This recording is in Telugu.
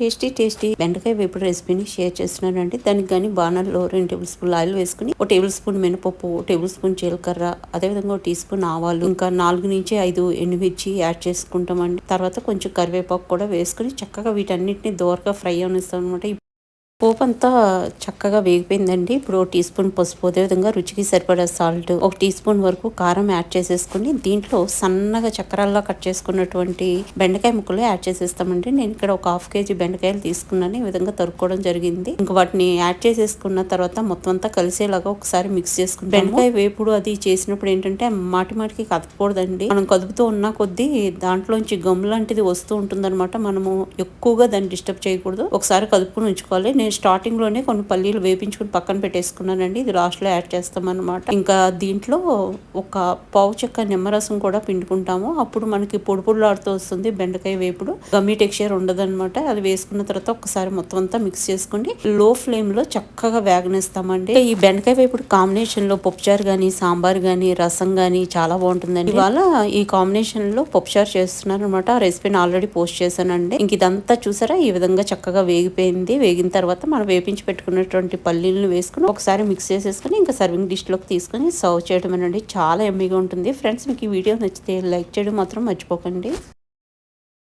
టేస్టీ టేస్టీ బెండకాయ వేపుడు రెసిపీని షేర్ చేస్తున్నానండి. దానికి కానీ బాణల్లో రెండు టేబుల్ స్పూన్ ఆయిల్ వేసుకుని ఒక టేబుల్ స్పూన్ మినపప్పు ఒక టేబుల్ స్పూన్ జీలకర్ర అదేవిధంగా ఒక టీ స్పూన్ ఆవాలు ఇంకా నాలుగు నుంచి ఐదు ఎండుమిర్చి యాడ్ చేసుకుంటామండి. తర్వాత కొంచెం కరివేపాకు కూడా వేసుకుని చక్కగా వీటన్నిటిని దోరగా ఫ్రై అవనిస్తాం అనమాట పోపు అంతా చక్కగా వేగిపోయిందండి. ఇప్పుడు ఒక టీ స్పూన్ పసుపు అదేవిధంగా రుచికి సరిపడా సాల్ట్ ఒక టీ స్పూన్ వరకు కారం యాడ్ చేసేసుకుని దీంట్లో సన్నగా చక్రాల్లో కట్ చేసుకున్నటువంటి బెండకాయ ముక్కలు యాడ్ చేసేస్తామండి. నేను ఇక్కడ ఒక హాఫ్ కేజీ బెండకాయలు తీసుకున్నాను. ఈ విధంగా తరుక్కోవడం జరిగింది. ఇంకా వాటిని యాడ్ చేసేసుకున్న తర్వాత మొత్తం అంతా కలిసేలాగా ఒకసారి మిక్స్ చేసుకుని బెండకాయ వేపుడు అది చేసినప్పుడు ఏంటంటే మాటి మాటికి కదపకూడదండి. మనం కదుపుతూ ఉన్న కొద్దీ దాంట్లోంచి గమ్ లాంటిది వస్తూ ఉంటుందన్నమాట. మనము ఎక్కువగా దాన్ని డిస్టర్బ్ చేయకూడదు. ఒకసారి కదుపుకుని ఉంచుకోవాలి. నేను స్టార్టింగ్లోనే కొన్ని పల్లీలు వేపించుకుని పక్కన పెట్టేసుకున్నానండి. ఇది లాస్ట్లో యాడ్ చేస్తాం అనమాట ఇంకా దీంట్లో ఒక పావు చెక్క నిమ్మరసం కూడా పిండుకుంటాము. అప్పుడు మనకి పొడి వస్తుంది బెండకాయ వేపుడు. గమ్మీ టెక్స్చర్ ఉండదన్నమాట. అది వేసుకున్న తర్వాత ఒకసారి మొత్తం అంతా మిక్స్ చేసుకుని లో ఫ్లేమ్లో చక్కగా వేగనిస్తామండి. ఈ బెండకాయ వేపుడు కాంబినేషన్లో పప్పుచారు కానీ సాంబార్ కానీ రసం కానీ చాలా బాగుంటుందండి. ఇవాళ ఈ కాంబినేషన్లో పప్పుచారు చేస్తున్నాను అనమాట ఆ రెసిపీని ఆల్రెడీ పోస్ట్ చేశానండి. ఇంక ఇదంతా చూసారా? ఈ విధంగా చక్కగా వేగిపోయింది. వేగిన తర్వాత మనం వేపించి పెట్టుకున్నటువంటి పల్లీలను వేసుకుని ఒకసారి మిక్స్ చేసేసుకుని ఇంకా సర్వింగ్ డిష్లోకి తీసుకుని సర్వ్ చేయడం అనండి చాలా ఎమ్మిగా ఉంటుంది. ఫ్రెండ్స్ మీకు ఈ వీడియో నచ్చితే లైక్ చేయడం మాత్రం మర్చిపోకండి.